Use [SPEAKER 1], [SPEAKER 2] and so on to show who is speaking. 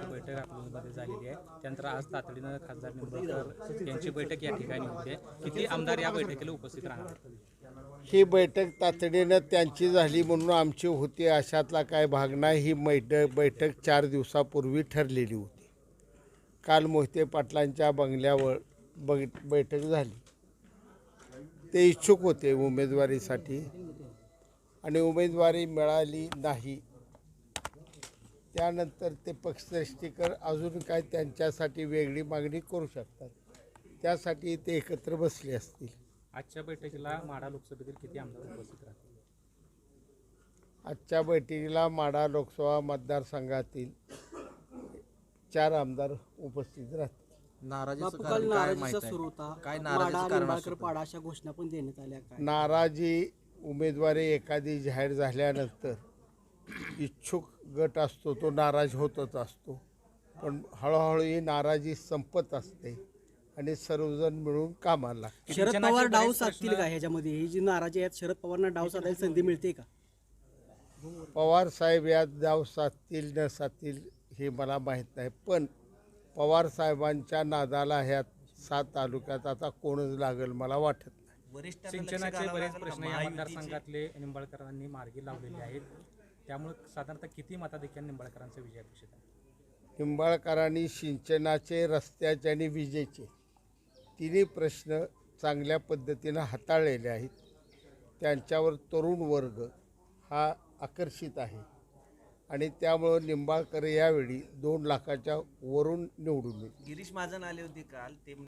[SPEAKER 1] आमदारांची बैठक अकलूजमध्ये झालेली आहे. त्यानंतर आज तातडीनं खासदार निंबाळकर यांची बैठक या ठिकाणी होते. किती आमदार या बैठकीला उपस्थित राहणार
[SPEAKER 2] ही बैठक तातडीनं त्यांची झाली म्हणून आमची होती. अशातला काय भाग नाही. ही बैठक बैठक चार दिवसापूर्वी ठरलेली होती. काल मोहिते पाटलांच्या बंगल्यावर बग बैठक झाली. ते इच्छुक होते उमेदवारीसाठी. आणि उमेदवारी मिळाली नाही. त्यानंतर ते पक्षश्रेष्ठीकर अजून काय त्यांच्यासाठी वेगळी मागणी करू शकतात. त्यासाठी ते एकत्र बसले असतील.
[SPEAKER 1] आजच्या बैठकीला माढा लोकसभेतील किती आमदार उपस्थित राहतील?
[SPEAKER 2] आजच्या बैठकीला माढा लोकसभा मतदारसंघातील चार आमदार उपस्थित राहतील.
[SPEAKER 3] नाराजीचं
[SPEAKER 4] बापू काल
[SPEAKER 3] कारण काय
[SPEAKER 4] नाराजीचा
[SPEAKER 3] माहीत
[SPEAKER 4] सुरू
[SPEAKER 3] आहे
[SPEAKER 4] होता.
[SPEAKER 3] काय
[SPEAKER 4] माडा
[SPEAKER 3] नाराजीचं कारण
[SPEAKER 4] निंबाळकर
[SPEAKER 3] असू
[SPEAKER 4] पाडा अशा घोषणा पण देण्यात आल्या. काय?
[SPEAKER 2] नाराजी उमेदवारी एखादी जाहीर झाल्यानंतर इच्छुक गट असतो तो नाराज होतच असतो. पण हळूहळू ही नाराजी संपत असते आणि सर्वजण मिळून कामाला लागतात.
[SPEAKER 4] शरद पवार डाव साधतील का ह्याच्यामध्ये? ही जी नाराजी आहेत शरद पवारांना डाव साधायची संधी मिळते का?
[SPEAKER 2] पवार साहेब यात जाव साधतील न साधतील हे मला माहीत नाही. पण पवार साहेबांच्या नादाला ह्यात सात तालुक्यात आता कोणच लागेल मला वाटत नाही.
[SPEAKER 1] सिंचनाचे बरेच प्रश्न या मतदारसंघातले निंबाळकरांनी मार्गी लावलेले आहेत. त्यामुळे साधारणतः किती मताधिक्याने निंबाळकरांचा विजय अपेक्षित आहे?
[SPEAKER 2] निंबाळकरांनी सिंचनाचे रस्त्याचे आणि विजेचे तिन्ही प्रश्न चांगल्या पद्धतीनं हाताळलेले आहेत. त्यांच्यावर तरुण वर्ग हा आकर्षित आहे. आणि त्यामुळं निंबाळकर यावेळी दोन लाखाच्या वरून निवडून येतील
[SPEAKER 5] गिरीश महाजन आले होते काल. ते